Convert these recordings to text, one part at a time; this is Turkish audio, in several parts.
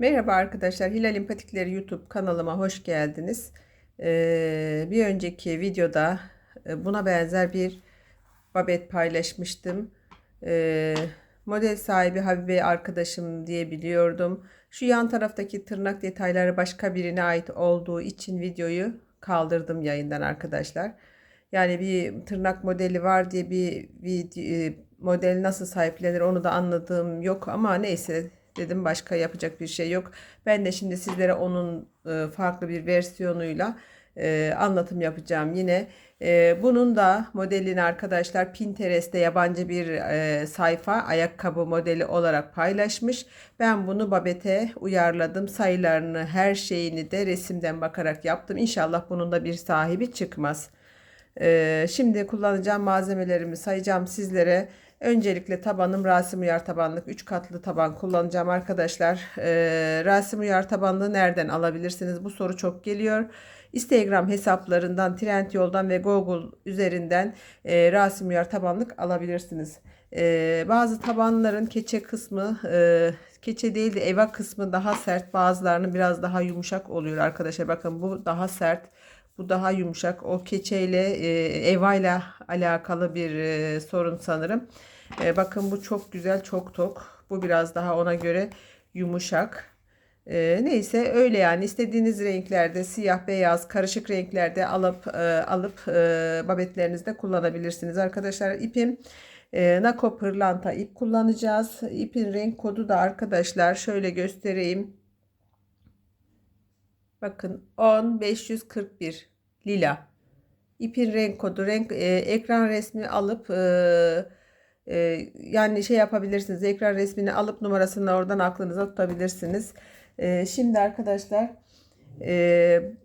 Merhaba arkadaşlar, Hilal İmpatikleri YouTube kanalıma hoş geldiniz. Ee, bir önceki videoda e, buna benzer bir babet paylaşmıştım. Ee, model sahibi Habibe arkadaşım diye biliyordum. Şu yan taraftaki tırnak detayları başka birine ait olduğu için videoyu kaldırdım yayından arkadaşlar. Yani bir tırnak modeli var diye bir, bir model nasıl sahiplenir onu da anladığım yok ama neyse dedim başka yapacak bir şey yok. Ben de şimdi sizlere onun e, farklı bir versiyonuyla e, anlatım yapacağım yine. E, bunun da modelini arkadaşlar Pinterest'te yabancı bir sayfa ayakkabı modeli olarak paylaşmış. Ben bunu babete uyarladım. Sayılarını her şeyini de resimden bakarak yaptım. İnşallah bunun da bir sahibi çıkmaz. Şimdi kullanacağım malzemelerimi sayacağım sizlere. Öncelikle tabanım Rasim Uyar tabanlık 3 katlı taban kullanacağım arkadaşlar. Ee, Rasim Uyar tabanlığı nereden alabilirsiniz? Bu soru çok geliyor. Instagram hesaplarından, Trendyol'dan ve Google üzerinden e, Rasim Uyar tabanlık alabilirsiniz. E, bazı tabanların keçe kısmı, e, keçe değil de eva kısmı daha sert. Bazılarının biraz daha yumuşak oluyor arkadaşlar. Bakın bu daha sert. Bu daha yumuşak. O keçeyle e, eva ile alakalı bir e, sorun sanırım. E, bakın bu çok güzel, çok tok. Bu biraz daha ona göre yumuşak. E, neyse öyle yani istediğiniz renklerde siyah, beyaz, karışık renklerde alıp e, alıp e, babetlerinizde kullanabilirsiniz. Arkadaşlar ipim e, Nako pırlanta ip kullanacağız. İpin renk kodu da arkadaşlar şöyle göstereyim. Bakın 10 541 lila. İpin renk kodu, renk e, ekran resmi alıp e, e, yani şey yapabilirsiniz. Ekran resmini alıp numarasını oradan aklınıza tutabilirsiniz. E, şimdi arkadaşlar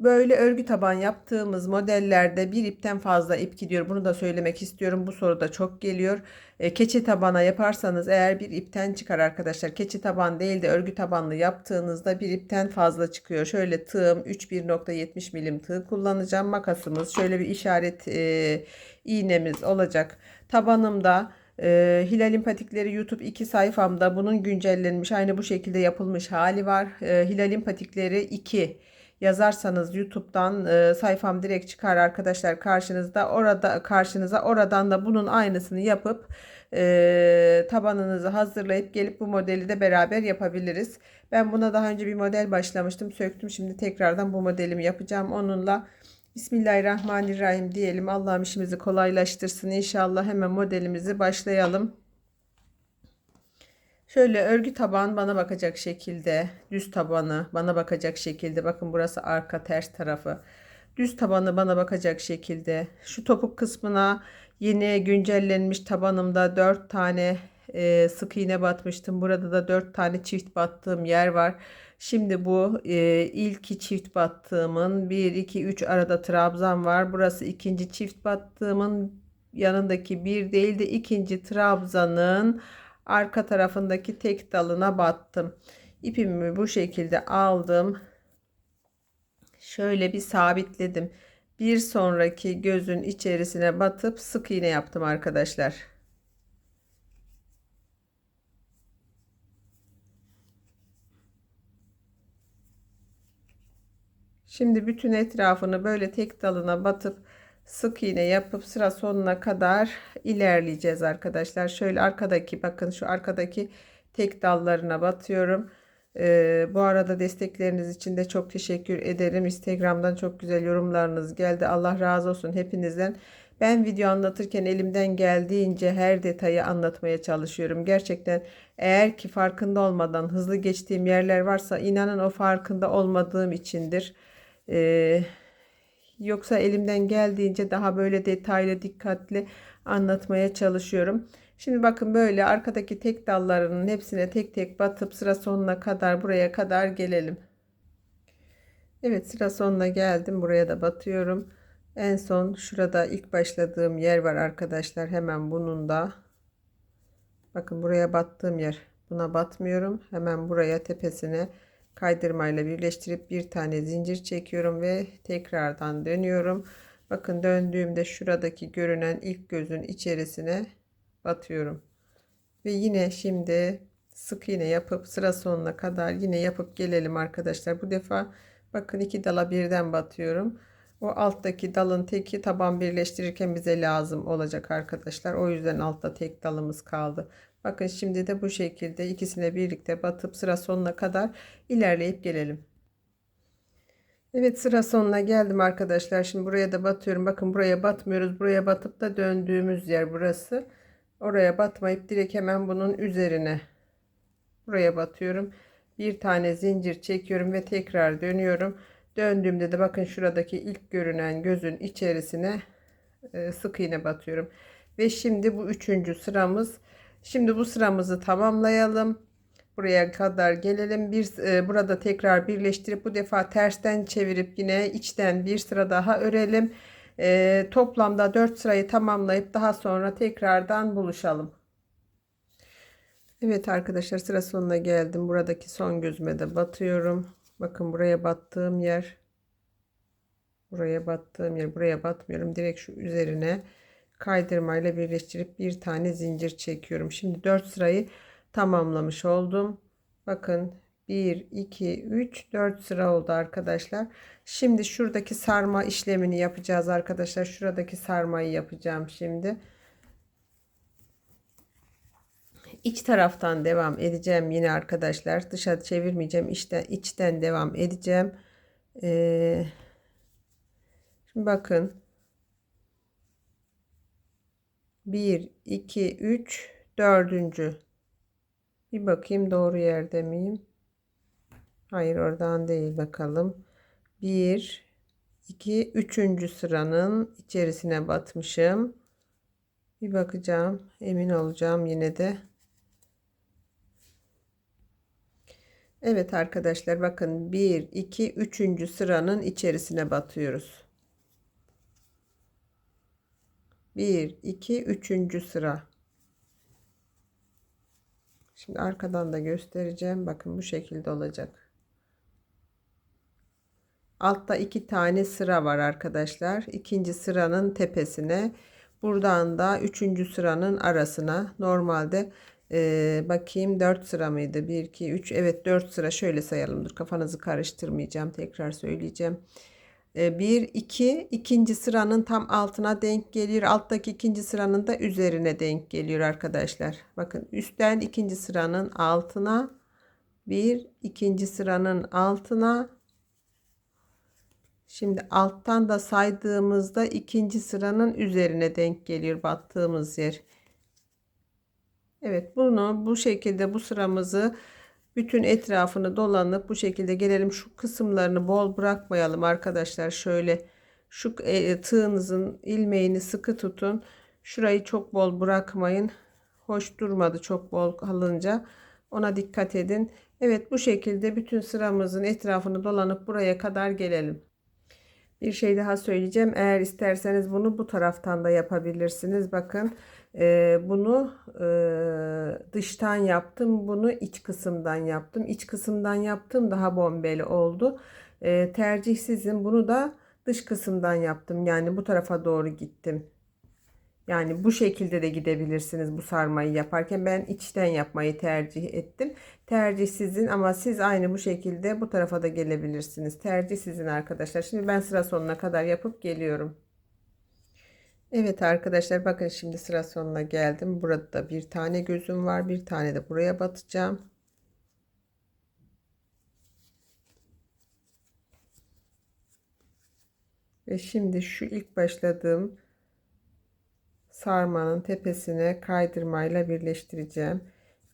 böyle örgü taban yaptığımız modellerde bir ipten fazla ip gidiyor. Bunu da söylemek istiyorum. Bu soru da çok geliyor. Ee, keçi tabana yaparsanız eğer bir ipten çıkar arkadaşlar. Keçi taban değil de örgü tabanlı yaptığınızda bir ipten fazla çıkıyor. Şöyle tığım 3.1.70 milim tığ kullanacağım. Makasımız şöyle bir işaret e, iğnemiz olacak. Tabanımda e, Hilal'in patikleri YouTube 2 sayfamda bunun güncellenmiş aynı bu şekilde yapılmış hali var. E, Hilal'in patikleri 2 yazarsanız YouTube'dan e, sayfam direkt çıkar arkadaşlar karşınızda. Orada karşınıza oradan da bunun aynısını yapıp e, tabanınızı hazırlayıp gelip bu modeli de beraber yapabiliriz. Ben buna daha önce bir model başlamıştım. Söktüm. Şimdi tekrardan bu modelimi yapacağım. Onunla Bismillahirrahmanirrahim diyelim. Allah'ım işimizi kolaylaştırsın. İnşallah hemen modelimizi başlayalım. Şöyle örgü taban bana bakacak şekilde, düz tabanı bana bakacak şekilde. Bakın burası arka ters tarafı. Düz tabanı bana bakacak şekilde. Şu topuk kısmına yeni güncellenmiş tabanımda 4 tane e, sık iğne batmıştım. Burada da 4 tane çift battığım yer var. Şimdi bu e, ilk çift battığımın 1 2 3 arada trabzan var. Burası ikinci çift battığımın yanındaki bir değil de ikinci trabzanın arka tarafındaki tek dalına battım. İpimi bu şekilde aldım. Şöyle bir sabitledim. Bir sonraki gözün içerisine batıp sık iğne yaptım arkadaşlar. Şimdi bütün etrafını böyle tek dalına batıp sık iğne yapıp sıra sonuna kadar ilerleyeceğiz arkadaşlar. Şöyle arkadaki bakın şu arkadaki tek dallarına batıyorum. Ee, bu arada destekleriniz için de çok teşekkür ederim. Instagram'dan çok güzel yorumlarınız geldi. Allah razı olsun hepinizden. Ben video anlatırken elimden geldiğince her detayı anlatmaya çalışıyorum. Gerçekten eğer ki farkında olmadan hızlı geçtiğim yerler varsa inanın o farkında olmadığım içindir. Ee, Yoksa elimden geldiğince daha böyle detaylı, dikkatli anlatmaya çalışıyorum. Şimdi bakın böyle arkadaki tek dallarının hepsine tek tek batıp sıra sonuna kadar buraya kadar gelelim. Evet sıra sonuna geldim. Buraya da batıyorum. En son şurada ilk başladığım yer var arkadaşlar. Hemen bunun da bakın buraya battığım yer. Buna batmıyorum. Hemen buraya tepesine kaydırmayla birleştirip bir tane zincir çekiyorum ve tekrardan dönüyorum. Bakın döndüğümde şuradaki görünen ilk gözün içerisine batıyorum. Ve yine şimdi sık iğne yapıp sıra sonuna kadar yine yapıp gelelim arkadaşlar. Bu defa bakın iki dala birden batıyorum. O alttaki dalın teki taban birleştirirken bize lazım olacak arkadaşlar. O yüzden altta tek dalımız kaldı. Bakın şimdi de bu şekilde ikisine birlikte batıp sıra sonuna kadar ilerleyip gelelim. Evet sıra sonuna geldim arkadaşlar. Şimdi buraya da batıyorum. Bakın buraya batmıyoruz. Buraya batıp da döndüğümüz yer burası. Oraya batmayıp direkt hemen bunun üzerine buraya batıyorum. Bir tane zincir çekiyorum ve tekrar dönüyorum. Döndüğümde de bakın şuradaki ilk görünen gözün içerisine e, sık iğne batıyorum. Ve şimdi bu üçüncü sıramız. Şimdi bu sıramızı tamamlayalım. Buraya kadar gelelim. Bir e, burada tekrar birleştirip bu defa tersten çevirip yine içten bir sıra daha örelim. E, toplamda 4 sırayı tamamlayıp daha sonra tekrardan buluşalım. Evet arkadaşlar sıra sonuna geldim. Buradaki son gözüme de batıyorum. Bakın buraya battığım yer buraya battığım yer buraya batmıyorum. Direkt şu üzerine kaydırmayla birleştirip bir tane zincir çekiyorum. Şimdi 4 sırayı tamamlamış oldum. Bakın 1 2 3 4 sıra oldu arkadaşlar. Şimdi şuradaki sarma işlemini yapacağız arkadaşlar. Şuradaki sarmayı yapacağım şimdi. İç taraftan devam edeceğim yine arkadaşlar. Dışa çevirmeyeceğim. İşte içten devam edeceğim. Ee, şimdi bakın. 1 2 3 dördüncü bir bakayım doğru yerde miyim? Hayır oradan değil bakalım. 1 2 3. sıranın içerisine batmışım. Bir bakacağım. Emin olacağım yine de. Evet arkadaşlar bakın 1 2 3. sıranın içerisine batıyoruz. 1 2 3. sıra. Şimdi arkadan da göstereceğim. Bakın bu şekilde olacak. Altta iki tane sıra var arkadaşlar. İkinci sıranın tepesine. Buradan da üçüncü sıranın arasına. Normalde e, bakayım 4 sıra mıydı? 1, 2, 3. Evet 4 sıra. Şöyle sayalım. Dur kafanızı karıştırmayacağım. Tekrar söyleyeceğim. 1 2 ikinci sıranın tam altına denk geliyor. Alttaki ikinci sıranın da üzerine denk geliyor arkadaşlar. Bakın üstten ikinci sıranın altına bir ikinci sıranın altına Şimdi alttan da saydığımızda ikinci sıranın üzerine denk geliyor battığımız yer. Evet bunu bu şekilde bu sıramızı bütün etrafını dolanıp bu şekilde gelelim. Şu kısımlarını bol bırakmayalım arkadaşlar. Şöyle şu e, tığınızın ilmeğini sıkı tutun. Şurayı çok bol bırakmayın. Hoş durmadı çok bol kalınca. Ona dikkat edin. Evet bu şekilde bütün sıramızın etrafını dolanıp buraya kadar gelelim. Bir şey daha söyleyeceğim. Eğer isterseniz bunu bu taraftan da yapabilirsiniz. Bakın e, bunu e, dıştan yaptım. Bunu iç kısımdan yaptım. İç kısımdan yaptım daha bombeli oldu. E, tercih sizin. Bunu da dış kısımdan yaptım. Yani bu tarafa doğru gittim. Yani bu şekilde de gidebilirsiniz bu sarmayı yaparken. Ben içten yapmayı tercih ettim. Tercih sizin ama siz aynı bu şekilde bu tarafa da gelebilirsiniz. Tercih sizin arkadaşlar. Şimdi ben sıra sonuna kadar yapıp geliyorum. Evet arkadaşlar bakın şimdi sıra sonuna geldim. Burada da bir tane gözüm var. Bir tane de buraya batacağım. Ve şimdi şu ilk başladığım sarmanın tepesine kaydırmayla birleştireceğim.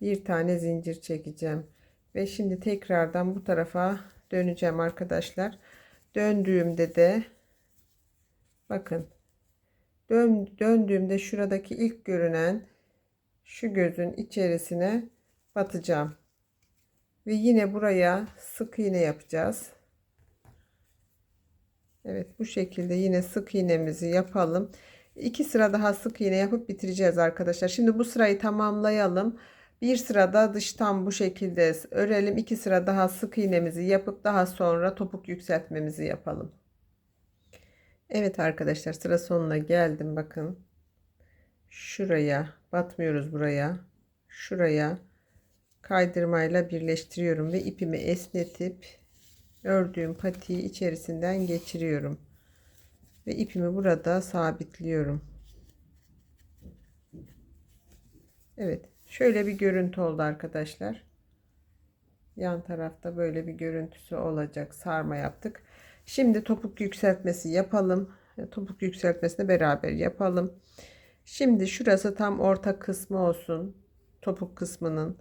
Bir tane zincir çekeceğim. Ve şimdi tekrardan bu tarafa döneceğim arkadaşlar. Döndüğümde de bakın Dön, döndüğümde şuradaki ilk görünen şu gözün içerisine batacağım. Ve yine buraya sık iğne yapacağız. Evet bu şekilde yine sık iğnemizi yapalım. İki sıra daha sık iğne yapıp bitireceğiz arkadaşlar. Şimdi bu sırayı tamamlayalım. Bir sırada dıştan bu şekilde örelim. İki sıra daha sık iğnemizi yapıp daha sonra topuk yükseltmemizi yapalım. Evet arkadaşlar sıra sonuna geldim bakın. Şuraya batmıyoruz buraya. Şuraya kaydırmayla birleştiriyorum ve ipimi esnetip ördüğüm patiği içerisinden geçiriyorum. Ve ipimi burada sabitliyorum. Evet. Şöyle bir görüntü oldu arkadaşlar. Yan tarafta böyle bir görüntüsü olacak. Sarma yaptık. Şimdi topuk yükseltmesi yapalım. Topuk yükseltmesini beraber yapalım. Şimdi şurası tam orta kısmı olsun. Topuk kısmının.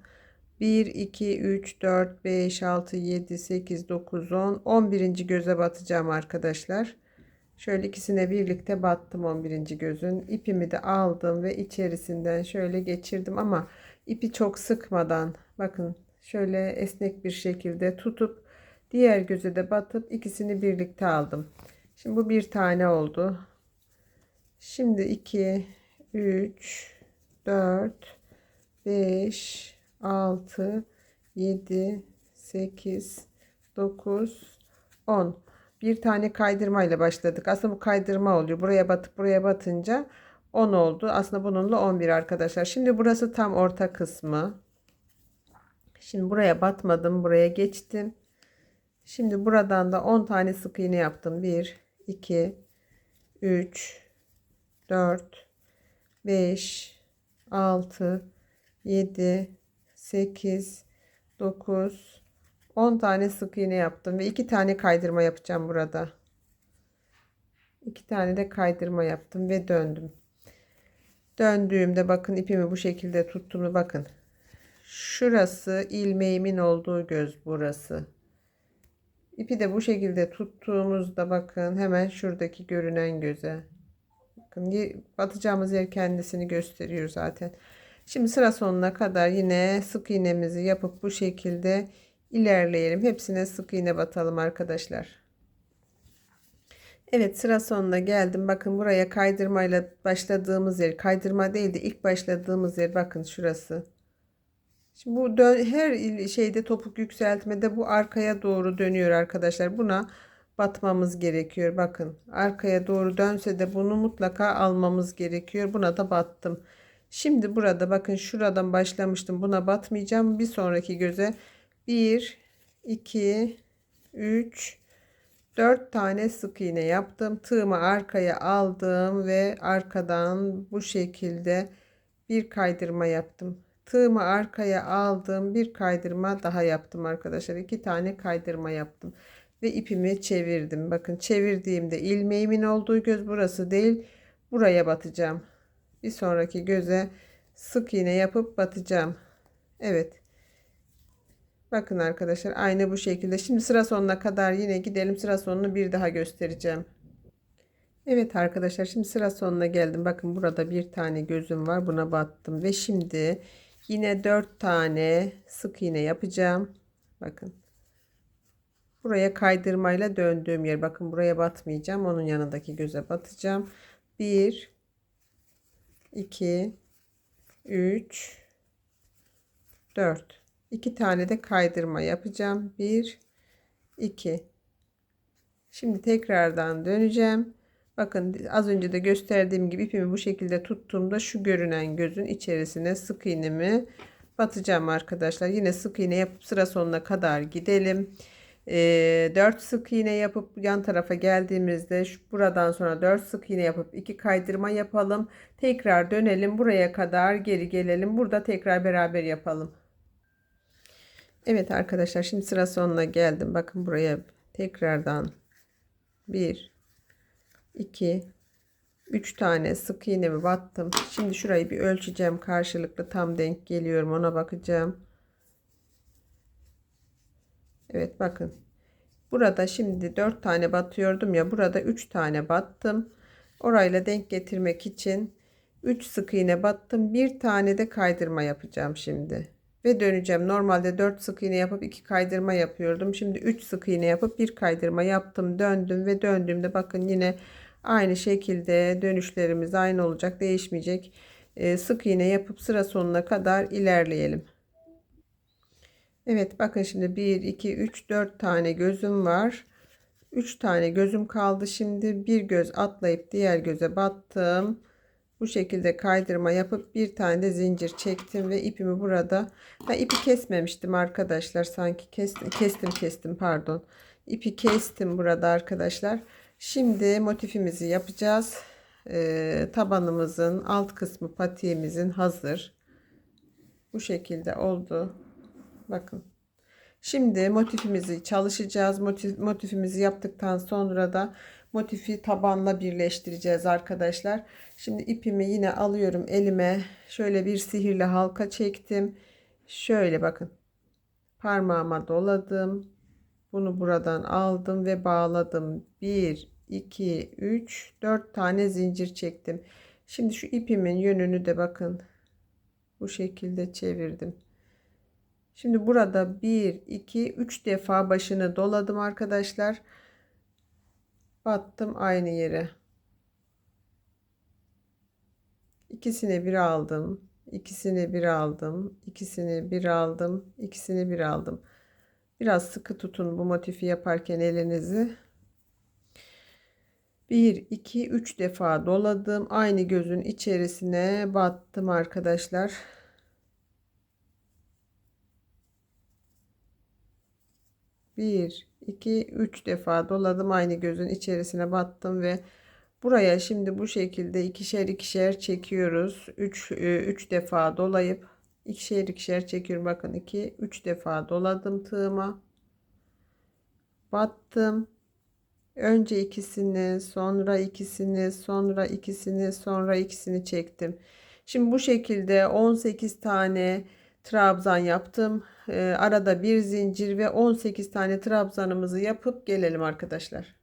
1, 2, 3, 4, 5, 6, 7, 8, 9, 10. 11. göze batacağım arkadaşlar. Şöyle ikisine birlikte battım 11. gözün. İpimi de aldım ve içerisinden şöyle geçirdim ama ipi çok sıkmadan bakın şöyle esnek bir şekilde tutup diğer göze de batıp ikisini birlikte aldım. Şimdi bu bir tane oldu. Şimdi 2 3 4 5 6 7 8 9 10 bir tane kaydırma ile başladık. Aslında bu kaydırma oluyor. Buraya batıp buraya batınca 10 oldu. Aslında bununla 11 arkadaşlar. Şimdi burası tam orta kısmı. Şimdi buraya batmadım. Buraya geçtim. Şimdi buradan da 10 tane sık iğne yaptım. 1, 2, 3, 4, 5, 6, 7, 8, 9, 10 tane sık iğne yaptım ve 2 tane kaydırma yapacağım burada. 2 tane de kaydırma yaptım ve döndüm. Döndüğümde bakın ipimi bu şekilde tuttuğumu bakın. Şurası ilmeğimin olduğu göz burası. İpi de bu şekilde tuttuğumuzda bakın hemen şuradaki görünen göze. Bakın batacağımız yer kendisini gösteriyor zaten. Şimdi sıra sonuna kadar yine sık iğnemizi yapıp bu şekilde ilerleyelim. Hepsine sık iğne batalım arkadaşlar. Evet sıra sonuna geldim. Bakın buraya kaydırmayla başladığımız yer. Kaydırma değil de ilk başladığımız yer. Bakın şurası. Şimdi bu dön, her şeyde topuk yükseltmede bu arkaya doğru dönüyor arkadaşlar. Buna batmamız gerekiyor. Bakın arkaya doğru dönse de bunu mutlaka almamız gerekiyor. Buna da battım. Şimdi burada bakın şuradan başlamıştım. Buna batmayacağım. Bir sonraki göze 1 2 3 4 tane sık iğne yaptım. Tığımı arkaya aldım ve arkadan bu şekilde bir kaydırma yaptım. Tığımı arkaya aldım. Bir kaydırma daha yaptım arkadaşlar. iki tane kaydırma yaptım. Ve ipimi çevirdim. Bakın çevirdiğimde ilmeğimin olduğu göz burası değil. Buraya batacağım. Bir sonraki göze sık iğne yapıp batacağım. Evet. Bakın arkadaşlar aynı bu şekilde. Şimdi sıra sonuna kadar yine gidelim. Sıra sonunu bir daha göstereceğim. Evet arkadaşlar şimdi sıra sonuna geldim. Bakın burada bir tane gözüm var. Buna battım. Ve şimdi yine dört tane sık iğne yapacağım. Bakın. Buraya kaydırmayla döndüğüm yer. Bakın buraya batmayacağım. Onun yanındaki göze batacağım. 1 2 3 4 2 tane de kaydırma yapacağım. 1 2 Şimdi tekrardan döneceğim. Bakın az önce de gösterdiğim gibi ipimi bu şekilde tuttuğumda şu görünen gözün içerisine sık iğnemi batacağım arkadaşlar. Yine sık iğne yapıp sıra sonuna kadar gidelim. E, 4 sık iğne yapıp yan tarafa geldiğimizde şu, buradan sonra 4 sık iğne yapıp 2 kaydırma yapalım. Tekrar dönelim buraya kadar geri gelelim. Burada tekrar beraber yapalım. Evet arkadaşlar şimdi sıra sonuna geldim. Bakın buraya tekrardan 1 2 3 tane sık iğnemi battım. Şimdi şurayı bir ölçeceğim. Karşılıklı tam denk geliyorum. Ona bakacağım. Evet bakın. Burada şimdi 4 tane batıyordum ya. Burada 3 tane battım. Orayla denk getirmek için 3 sık iğne battım. Bir tane de kaydırma yapacağım şimdi. Ve döneceğim. Normalde 4 sık iğne yapıp 2 kaydırma yapıyordum. Şimdi 3 sık iğne yapıp 1 kaydırma yaptım. Döndüm ve döndüğümde bakın yine aynı şekilde dönüşlerimiz aynı olacak. Değişmeyecek. Ee, sık iğne yapıp sıra sonuna kadar ilerleyelim. Evet bakın şimdi 1, 2, 3, 4 tane gözüm var. 3 tane gözüm kaldı. Şimdi bir göz atlayıp diğer göze battım. bu şekilde kaydırma yapıp bir tane de zincir çektim ve ipimi burada ben ipi kesmemiştim arkadaşlar sanki kestim kestim kestim pardon ipi kestim burada arkadaşlar şimdi motifimizi yapacağız Ee, tabanımızın alt kısmı patiğimizin hazır bu şekilde oldu bakın Şimdi motifimizi çalışacağız. Motif, motifimizi yaptıktan sonra da motifi tabanla birleştireceğiz arkadaşlar. Şimdi ipimi yine alıyorum elime. Şöyle bir sihirli halka çektim. Şöyle bakın. Parmağıma doladım. Bunu buradan aldım ve bağladım. 1, 2, 3, 4 tane zincir çektim. Şimdi şu ipimin yönünü de bakın. Bu şekilde çevirdim. Şimdi burada 1, 2, 3 defa başını doladım arkadaşlar. Battım aynı yere. İkisini bir aldım. ikisini bir aldım. ikisini bir aldım. ikisini bir aldım. Biraz sıkı tutun bu motifi yaparken elinizi. 1, 2, 3 defa doladım. Aynı gözün içerisine battım arkadaşlar. Bir, iki, üç defa doladım. Aynı gözün içerisine battım ve buraya şimdi bu şekilde ikişer ikişer çekiyoruz. Üç, e, üç defa dolayıp ikişer ikişer çekiyorum. Bakın iki, üç defa doladım tığıma. Battım. Önce ikisini, sonra ikisini, sonra ikisini, sonra ikisini çektim. Şimdi bu şekilde 18 tane trabzan yaptım. Ee, arada bir zincir ve 18 tane trabzanımızı yapıp gelelim arkadaşlar.